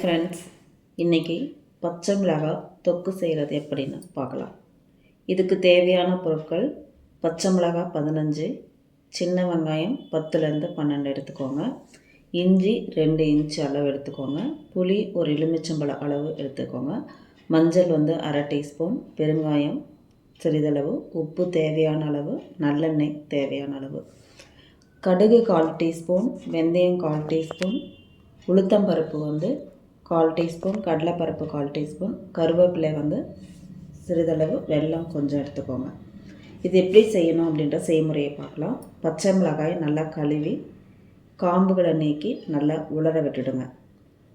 Friends இன்றைக்கி பச்சை மிளகாய் தொக்கு செய்கிறது எப்படின்னு பார்க்கலாம். இதுக்கு தேவையான பொருட்கள் பச்சை மிளகாய் பதினஞ்சு சின்ன வெங்காயம் பத்துலேருந்து பன்னெண்டு எடுத்துக்கோங்க. இஞ்சி ரெண்டு இன்ச்சு அளவு எடுத்துக்கோங்க. புளி ஒரு எலுமிச்சம்பழ அளவு எடுத்துக்கோங்க. மஞ்சள் வந்து அரை டீஸ்பூன் பெருங்காயம் சிறிதளவு உப்பு தேவையான அளவு நல்லெண்ணெய் தேவையான அளவு. கடுகு கால் டீஸ்பூன் வெந்தயம் கால் டீஸ்பூன் உளுத்தம்பருப்பு வந்து கால் டீஸ்பூன் கடலைப்பருப்பு கால் டீஸ்பூன் கருவேப்பிலை வந்து சிறிதளவு வெல்லம் கொஞ்சம் எடுத்துக்கோங்க. இது எப்படி செய்யணும் அப்படின்ற செய்முறையை பார்க்கலாம். பச்சை மிளகாய் நல்லா கழுவி காம்புகளை நீக்கி நல்லா உலர விட்டுடுங்க.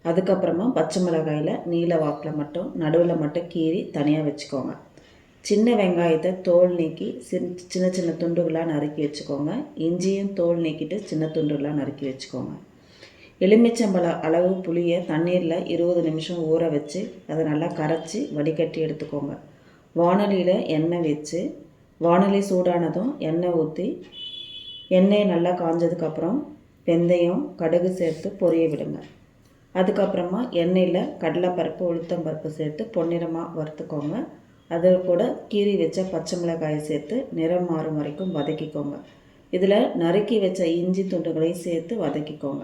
அதுக்கப்புறமா பச்சை மிளகாயில் நீல வாக்கில் மட்டும் நடுவில் மட்டும் கீறி தனியாக வச்சுக்கோங்க. சின்ன வெங்காயத்தை தோல் நீக்கி சின் சின்ன சின்ன துண்டுகளாக நறுக்கி வச்சுக்கோங்க. இஞ்சியும் தோல் நீக்கிட்டு சின்ன துண்டுகளாக நறுக்கி வச்சுக்கோங்க. எலுமிச்சம்பழ அளவு புளியை தண்ணீரில் இருபது நிமிஷம் ஊற வச்சு அதை நல்லா கரைச்சி வடிகட்டி எடுத்துக்கோங்க. வானொலியில் எண்ணெய் வச்சு வானொலி சூடானதும் எண்ணெய் ஊற்றி எண்ணெயை நல்லா காஞ்சதுக்கப்புறம் வெந்தயம் கடுகு சேர்த்து பொரிய விடுங்க. அதுக்கப்புறமா எண்ணெயில் கடலைப்பருப்பு உளுத்தம்பருப்பு சேர்த்து பொன்னிறமாக வறுத்துக்கோங்க. அது கூட கீறி வச்ச பச்சை மிளகாயை சேர்த்து நிறம் மாறும் வரைக்கும் வதக்கிக்கோங்க. இதில் நறுக்கி வச்ச இஞ்சி துண்டுகளையும் சேர்த்து வதக்கிக்கோங்க.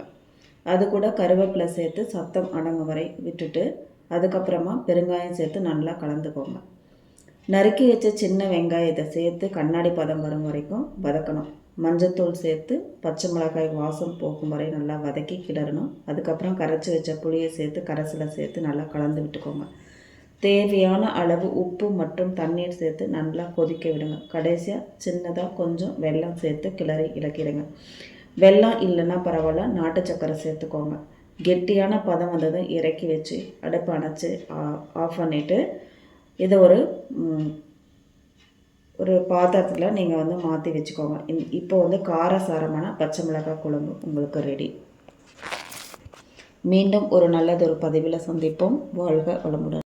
அது கூட கருவேப்பிலை சேர்த்து சத்தம் அடங்கும் வரை விட்டுட்டு அதுக்கப்புறமா பெருங்காயம் சேர்த்து நல்லா கலந்துக்கோங்க. நறுக்கி வச்ச சின்ன வெங்காயத்தை சேர்த்து கண்ணாடி பதம் வரும் வரைக்கும் வதக்கணும். மஞ்சத்தூள் சேர்த்து பச்சை மிளகாய் வாசம் போகும் வரை நல்லா வதக்கி கிளறணும். அதுக்கப்புறம் கரைச்சி வச்ச புளியை சேர்த்து கரைசலை சேர்த்து நல்லா கலந்து விட்டுக்கோங்க. தேவையான அளவு உப்பு மற்றும் தண்ணீர் சேர்த்து நல்லா கொதிக்க விடுங்க. கடைசியாக சின்னதாக கொஞ்சம் வெல்லம் சேர்த்து கிளறி இலக்கிடுங்க. வெள்ளம் இல்லைன்னா பரவாயில்ல நாட்டு சக்கரை சேர்த்துக்கோங்க. கெட்டியான பதம் வந்ததும் இறக்கி வச்சு அடுப்பு அணைச்சி ஆஃப் பண்ணிவிட்டு இதை ஒரு ஒரு பாத்திரத்தில் நீங்கள் வந்து மாற்றி வச்சுக்கோங்க. இப்போ வந்து காரசாரமான பச்சை மிளகாய் குழம்பு உங்களுக்கு ரெடி மீண்டும் ஒரு நல்லதொரு பதிவில் சந்திப்போம். வாழ்க வளமுடன்.